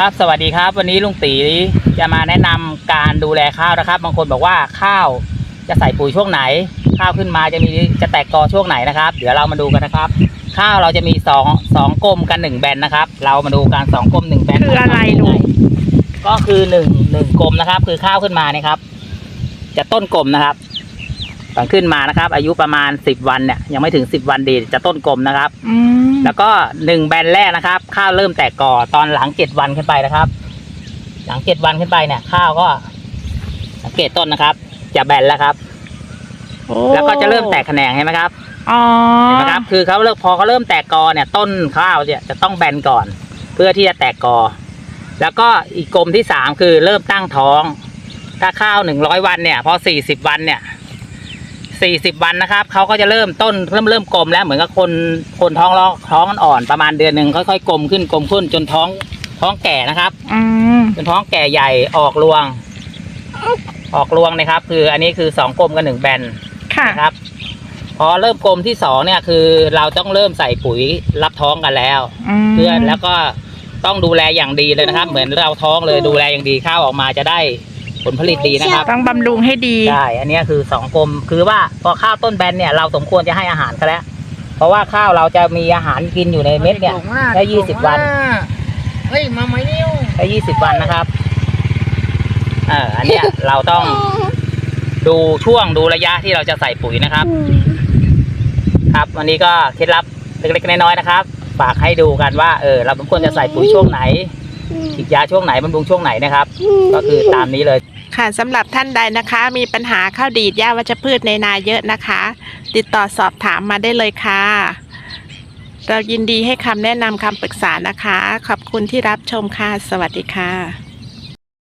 ครับ สวัสดีครับ วันนี้ลุงตีจะมาแนะนำการดูแลข้าวนะครับ บางคนบอกว่าข้าวจะใส่ปุ๋ยช่วงไหน ข้าวขึ้นมาจะมีจะแตกกอช่วงไหนนะครับ เดี๋ยวเรามาดูกันนะครับ ข้าวเราจะมีสองสองกลมกันหนึ่งแบนนะครับ เรามาดูการสองกลมหนึ่งแบนคืออะไรลุงก็คือหนึ่งหนึ่งกลมนะครับ คือข้าวขึ้นมาเนี่ยครับ จะต้นกลมนะครับ ตอนขึ้นมานะครับ อายุประมาณสิบวันเนี่ยยังไม่ถึงสิบวันดีจะต้นกลมนะครับ อืมแล้วก็หนึ่งแบนแรกนะครับ ข้าวเริ่มแตกกอตอนหลังเจ็ดวันขึ้นไปนะครับ หลังเจ็ดวันขึ้นไปเนี่ย ข้าวก็สังเกตต้นนะครับ จะแบนแล้วครับ โอ้แล้วก็จะเริ่มแตกแขนงเห็นไหมครับอ๋อเห็นไหมครับ คือเขาเริ่มพอเขาเริ่มแตกกอเนี่ย ต้นข้าวเนี่ยจะต้องแบนก่อน เพื่อที่จะแตกกอ แล้วก็อีกกลมที่สามคือเริ่มตั้งท้อง ถ้าข้าวหนึ่งร้อยวันเนี่ย พอสี่สิบวันเนี่ย สี่สิบวันนะครับเขาก็จะเริ่มต้นเริ่มเริ่มกลมแล้วเหมือนกับคนคนท้องร้องท้องอ่อนๆประมาณเดือนหนึ่งค่อยๆกลมขึ้นกลมขึ้นจนท้องท้องแก่นะครับอืมจนท้องแก่ใหญ่ออกรวง ออกรวงนะครับ คืออันนี้คือสองกลมกับหนึ่งแบนค่ะ นะครับ พอเริ่มกลมที่สองเนี่ยคือเราต้องเริ่มใส่ปุ๋ยรับท้องกันแล้วมเพื่อแล้วก็ต้องดูแลอย่างดีเลยนะครับ เหมือนเราท้องเลยดูแลอย่างดีข้าวออกมาจะได้ ผลผลิตดีนะครับต้องบำรุงให้ดีใช่อันเนี้ยคือสองกลมคือว่าพอข้าวต้นแบนเนี่ยเราสมควรจะให้อาหารเขาแล้ว เพราะว่าข้าวเราจะมีอาหารกินอยู่ในเม็ดเนี่ยได้20วันเฮ้ยมาไหมเนี่ยได้ยี่สิบวันนะครับเอออันเนี้ยเราต้องดูช่วงดูระยะที่เราจะใส่ปุ๋ยนะครับ ครับวันนี้ก็เคล็ดลับเล็กๆน้อยๆนะครับฝากให้ดูกันว่าเออเราสมควรจะใส่ปุ๋ยช่วงไหนฉีดยาช่วงไหนบำรุงช่วงไหนนะครับ ก็คือตามนี้เลย ค่ะสำหรับท่านใดนะคะ มีปัญหาข้าวดีดหญ้าวัชพืชในนาเยอะนะคะ ติดต่อสอบถามมาได้เลยค่ะ เรายินดีให้คำแนะนำคำปรึกษานะคะ ขอบคุณที่รับชมค่ะ สวัสดีค่ะ